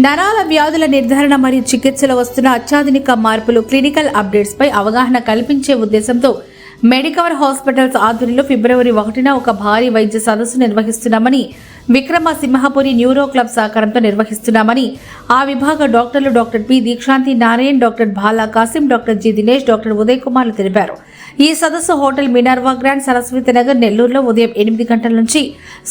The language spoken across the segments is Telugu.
నరాల వ్యాధుల నిర్ధారణ మరియు చికిత్సలో వస్తున్న అత్యాధునిక మార్పులు క్లినికల్ అప్డేట్స్ పై అవగాహన కల్పించే ఉద్దేశంతో మెడికవర్ హాస్పిటల్స్ ఆధ్వర్యంలో ఫిబ్రవరి ఒకటిన ఒక భారీ వైద్య సదస్సు నిర్వహిస్తున్నామని విక్రమ సింహపురి న్యూరో క్లబ్ సహకారంతో నిర్వహిస్తున్నామని ఆ విభాగ డాక్టర్లు doctor P Deekshanthi Narayan doctor Bala Kasim doctor G Dinesh doctor Uday కుమార్లు తెలిపారు. ఈ సదస్సు హోటల్ మినర్వా గ్రాండ్ సరస్వతి నగర్ నెల్లూరులో ఉదయం ఎనిమిది గంటల నుంచి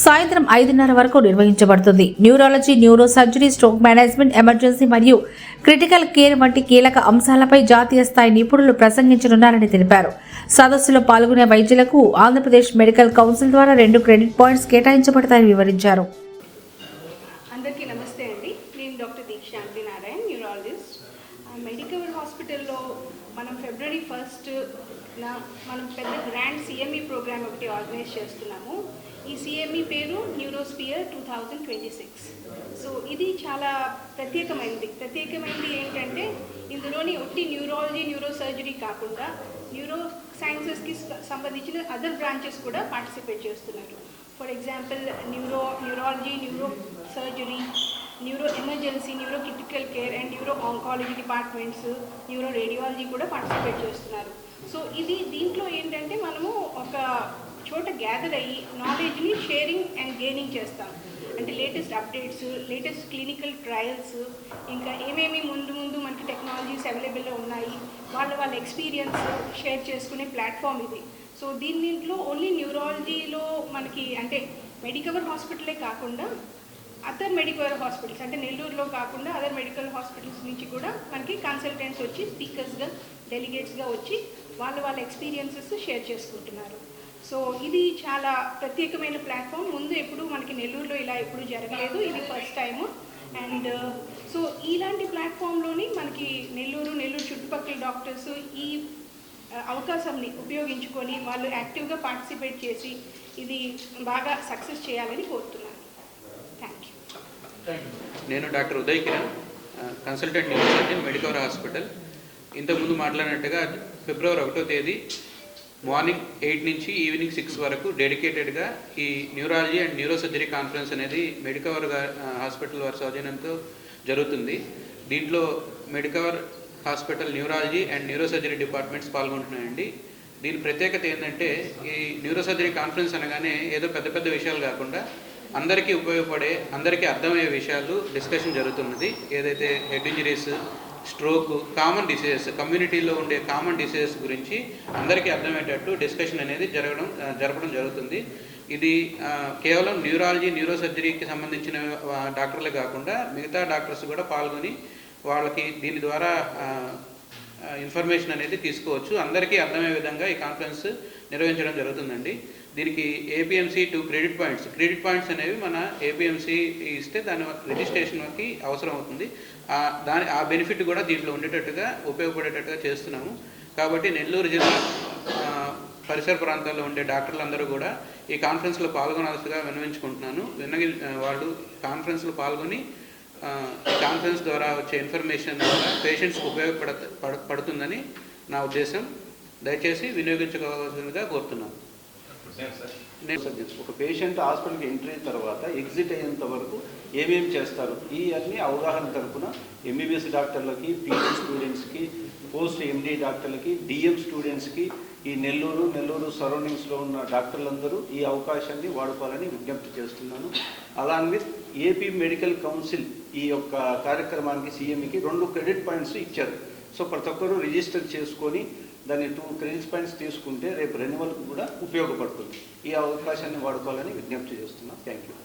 సాయంత్రం ఐదున్నర వరకు నిర్వహించబడుతుంది. Neurology neuro surgery stroke management emergency మరియు క్రిటికల్ కేర్ వంటి కీలక అంశాలపై జాతీయ స్థాయి నిపుణులు ప్రసంగించనున్నారని తెలిపారు. సదస్సులో పాల్గొనే వైద్యులకు ఆంధ్రప్రదేశ్ మెడికల్ కౌన్సిల్ ద్వారా రెండు క్రెడిట్ పాయింట్స్ కేటాయించబడతాయని వివరించారు. అందరికీ నమస్తే అండి. నేను doctor Deekshanthi Narayan neurologist. Medicover హాస్పిటల్లో మనం ఫిబ్రవరి ఫస్ట్ మనం పెద్ద గ్రాండ్ సిఎంఈ ప్రోగ్రామ్ ఒకటి ఆర్గనైజ్ చేస్తున్నాము. ఈ సిఎంఈ పేరు Neurosphere two thousand twenty six. So ఇది చాలా ప్రత్యేకమైనది ప్రత్యేకమైనది ఏంటంటే ఇందులోని ఒట్టి న్యూరాలజీ న్యూరో సర్జరీ కాకుండా న్యూరో సైన్సెస్కి సంబంధించిన అదర్ బ్రాంచెస్ కూడా పార్టిసిపేట్ చేస్తున్నారు. For example neuro neurology neuro surgery neuro emergency neuro critical care and neuro oncology departments neuro radiology కూడా పార్టిసిపేట్ చేస్తున్నారు. సో ఇది దీంట్లో ఏంటంటే మనము ఒక చోట గ్యాదర్ అయ్యి నాలెడ్జ్ని షేరింగ్ అండ్ గెయినింగ్ చేస్తాం. అంటే latest updates latest clinical trials ఇంకా ఏమేమి ముందు ముందు మనకి టెక్నాలజీస్ అవైలబుల్లో ఉన్నాయి వాళ్ళ వాళ్ళ ఎక్స్పీరియన్స్ షేర్ చేసుకునే ప్లాట్ఫామ్ ఇది. సో దీని దీంట్లో ఓన్లీ న్యూరాలజీలో మనకి అంటే మెడికవర్ హాస్పిటలే కాకుండా అదర్ మెడికల్ హాస్పిటల్స్ అంటే నెల్లూరులో కాకుండా అదర్ మెడికల్ హాస్పిటల్స్ నుంచి కూడా మనకి కన్సల్టెంట్స్ వచ్చి స్పీకర్స్గా డెలిగేట్స్గా వచ్చి వాళ్ళ వాళ్ళ ఎక్స్పీరియన్సెస్ షేర్ చేసుకుంటున్నారు. సో ఇది చాలా ప్రత్యేకమైన ప్లాట్ఫామ్ ముందు ఎప్పుడు మనకి నెల్లూరులో ఇలా ఎప్పుడు జరగలేదు. ఇది ఫస్ట్ టైము అండ్ సో ఇలాంటి ప్లాట్ఫామ్లోని మనకి నెల్లూరు నెల్లూరు చుట్టుపక్కల డాక్టర్స్ ఈ అవకాశంని ఉపయోగించుకొని వాళ్ళు యాక్టివ్గా పార్టిసిపేట్ చేసి ఇది బాగా సక్సెస్ చేయాలని కోరుతున్నాను. థ్యాంక్ యూ నేను doctor Uday Kiran consultant neurosurgeon Medicover hospital. ఇంతకుముందు మాట్లాడినట్టుగా ఫిబ్రవరి ఒకటో తేదీ మార్నింగ్ ఎయిట్ నుంచి ఈవినింగ్ సిక్స్ వరకు డెడికేటెడ్గా ఈ న్యూరాలజీ అండ్ న్యూరోసర్జరీ కాన్ఫరెన్స్ అనేది మెడికవర్ హాస్పిటల్ వారి సౌజన్యంతో జరుగుతుంది. దీంట్లో Medicover hospital neurology and neurosurgery departments పాల్గొంటున్నాయండి. దీని ప్రత్యేకత ఏంటంటే ఈ న్యూరోసర్జరీ కాన్ఫరెన్స్ అనగానే ఏదో పెద్ద పెద్ద విషయాలు కాకుండా అందరికీ ఉపయోగపడే అందరికీ అర్థమయ్యే విషయాలు డిస్కషన్ జరుగుతున్నది. ఏదైతే head injuries stroke common diseases కమ్యూనిటీలో ఉండే కామన్ డిసీజెస్ గురించి అందరికీ అర్థమయ్యేటట్టు డిస్కషన్ అనేది జరగడం జరపడం జరుగుతుంది. ఇది కేవలం న్యూరాలజీ న్యూరోసర్జరీకి సంబంధించిన డాక్టర్లే కాకుండా మిగతా డాక్టర్స్ కూడా పాల్గొని వాళ్ళకి దీని ద్వారా ఇన్ఫర్మేషన్ అనేది తీసుకోవచ్చు. అందరికీ అర్థమయ్యే విధంగా ఈ కాన్ఫరెన్స్ నిర్వహించడం జరుగుతుందండి. దీనికి APMC two credit points credit points అనేవి మన ఏపీఎంసీ ఇస్తే దాని రిజిస్ట్రేషన్కి అవసరం అవుతుంది. దాని ఆ బెనిఫిట్ కూడా దీంట్లో ఉండేటట్టుగా ఉపయోగపడేటట్టుగా చేస్తున్నాము. కాబట్టి నెల్లూరు జిల్లా పరిసర ప్రాంతాల్లో ఉండే డాక్టర్లందరూ కూడా ఈ కాన్ఫరెన్స్లో పాల్గొనాల్సిగా విన్నవించుకుంటున్నాను. విన్నగి వాళ్ళు కాన్ఫరెన్స్లో పాల్గొని కాన్ఫరెన్స్ ద్వారా వచ్చే ఇన్ఫర్మేషన్ ద్వారా పేషెంట్స్కి ఉపయోగపడ పడ- పడుతుందని నా ఉద్దేశం. దయచేసి వినియోగించుకోవాల్సిందిగా కోరుతున్నాను. నేను ఒక పేషెంట్ హాస్పిటల్కి ఎంట్రీ అయిన తర్వాత ఎగ్జిట్ అయ్యేంత వరకు ఏమేమి చేస్తారు? ఈ అన్ని అవగాహన తరపున ఎంబీబీఎస్ డాక్టర్లకి పీజీ స్టూడెంట్స్కి పోస్ట్ ఎండి డాక్టర్లకి డిఎం స్టూడెంట్స్కి ఈ నెల్లూరు నెల్లూరు సరౌండింగ్స్లో ఉన్న డాక్టర్లందరూ ఈ అవకాశాన్ని వాడుకోవాలని విజ్ఞప్తి చేస్తున్నాను. Along with AP medical council ఈ యొక్క కార్యక్రమానికి సీఎంకి రెండు క్రెడిట్ పాయింట్స్ ఇచ్చారు. సో ప్రతి ఒక్కరూ రిజిస్టర్ చేసుకొని దాన్ని టూ క్రెడిట్ పాయింట్స్ తీసుకుంటే రేపు రెన్యువల్ కూడా ఉపయోగపడుతుంది. ఈ అవకాశాన్ని వాడుకోవాలని విజ్ఞప్తి చేస్తున్నాం. Thank you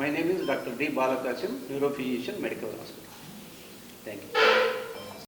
my name is doctor D Balakasam neuro physician medical hospital thank you